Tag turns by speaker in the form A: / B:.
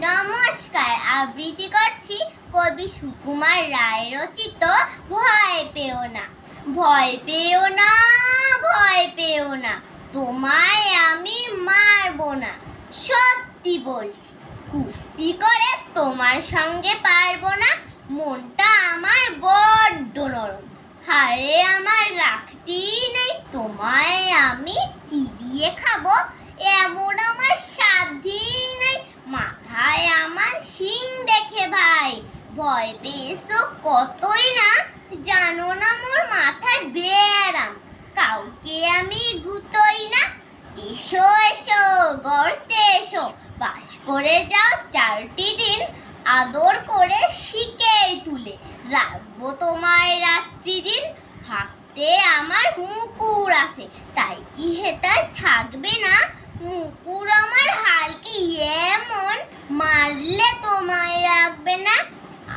A: নমস্কার, আবৃত্তি করছি কবি সুকুমার রায় রচিত ভয় পেও না। ভয় পেও না, ভয় পেও না, তোমায় আমি মারবো না। সত্যি বলছি, কুস্তি করে তোমার সঙ্গে পারব না। মনটা আমার বড্ড নরম হারে আমার রাখটি নেই তোমায় আমি চিবিয়ে খাব এমন আমার সাধ্যি নেই মাথায় আমার শিং দেখে ভাই ভয় পেয়েছ? কতই না? জানো না মোর মাথায় বেয়ারাম কাউকে আমি গুতোই না। এসো এসো, গর্তে এসো। বাস করে যাও চারটি দিন। আদর করে শিকেই তুলে। রাখব তোমায় রাত্রি দিন। হাঁটতে আমার মুকুর আছে। তাই কি হেতায় থাকবে না মুকুর আমার হালকে এমন মারলে তোমায় রাখবে না